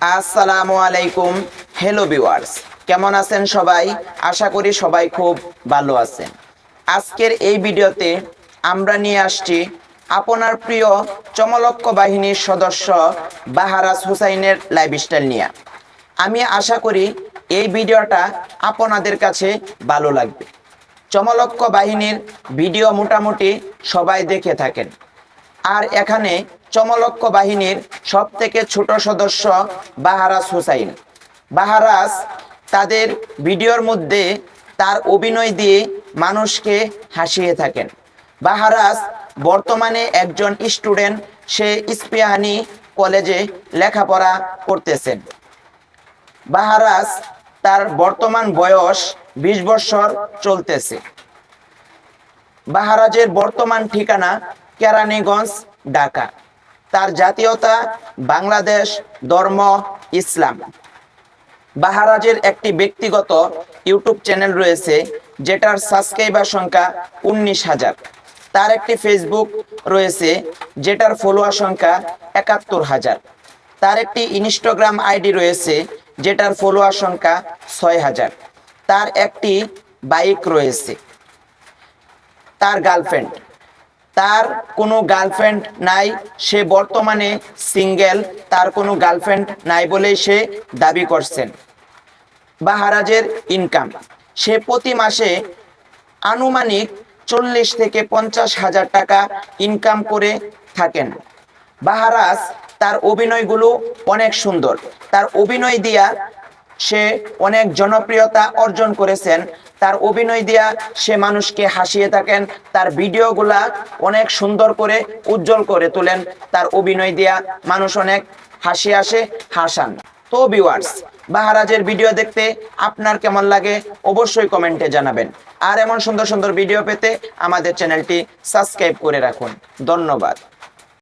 আসসালামু আলাইকুম hello viewers কেমন আছেন সবাই? আশা করি সবাই খুব ভালো আছেন। আজকের এই ভিডিওতে আমরা নিয়ে আসছি আপনার প্রিয় চমলক্ষ বাহিনীর সদস্য বাহারাজ হুসাইনের লাইফস্টাইল নিয়ে। আমি আশা করি এই ভিডিওটা আপনাদের কাছে ভালো লাগবে। চমলক্ষ বাহিনীর ভিডিও মোটামুটি সবাই দেখে থাকেন। আর এখানে চমলক্ষ বাহিনীর সব থেকে ছোট সদস্য বাহারাজ হুসাইন। বাহারাজ তাদের ভিডিওর মধ্যে তার অভিনয় দিয়ে মানুষকে হাসিয়ে থাকেন। বাহারাজ বর্তমানে একজন স্টুডেন্ট, সে ইস্পিহানি কলেজে লেখাপড়া করতেছেন। বাহারাজ তার বর্তমান বয়স বিশ বছর চলতেছে। বাহারাজের বর্তমান ঠিকানা কেরানীগঞ্জ, ঢাকা। তার জাতীয়তা বাংলাদেশ ধর্ম ইসলাম। বাহারাজের একটি ব্যক্তিগত ইউটিউব চ্যানেল রয়েছে, যেটার সাবস্ক্রাইবার সংখ্যা উনিশ হাজার। তার একটি ফেসবুক রয়েছে, যেটার ফলোয়ার সংখ্যা একাত্তর হাজার। তার একটি ইনস্টাগ্রাম আইডি রয়েছে, যেটার ফলোয়ার সংখ্যা ছয় হাজার। তার একটি বাইক রয়েছে। তার গার্লফ্রেন্ড তার কোনো গার্লফ্রেন্ড নাই, সে বর্তমানে সিঙ্গেল তার কোনো গার্লফ্রেন্ড নাই বলেই সে দাবি করছেন। বাহারাজের ইনকাম সে প্রতি মাসে আনুমানিক চল্লিশ থেকে পঞ্চাশ হাজার টাকা ইনকাম করে থাকেন। বাহারাজ তার অভিনয়গুলো অনেক সুন্দর। তার অভিনয় দিয়া সে অনেক জনপ্রিয়তা অর্জন করেছেন। তার অভিনয় দিয়া সে মানুষকে হাসিয়ে থাকেন, তার ভিডিওগুলা অনেক সুন্দর করে উজ্জ্বল করে তোলেন, তার অভিনয় দিয়া মানুষ অনেক হাসি আসে, হাসান। তো ভিউয়ার্স বাহারাজের ভিডিও দেখতে আপনার কেমন লাগে অবশ্যই কমেন্টে জানাবেন। আর এমন সুন্দর সুন্দর ভিডিও পেতে আমাদের চ্যানেলটি সাবস্ক্রাইব করে রাখুন। ধন্যবাদ।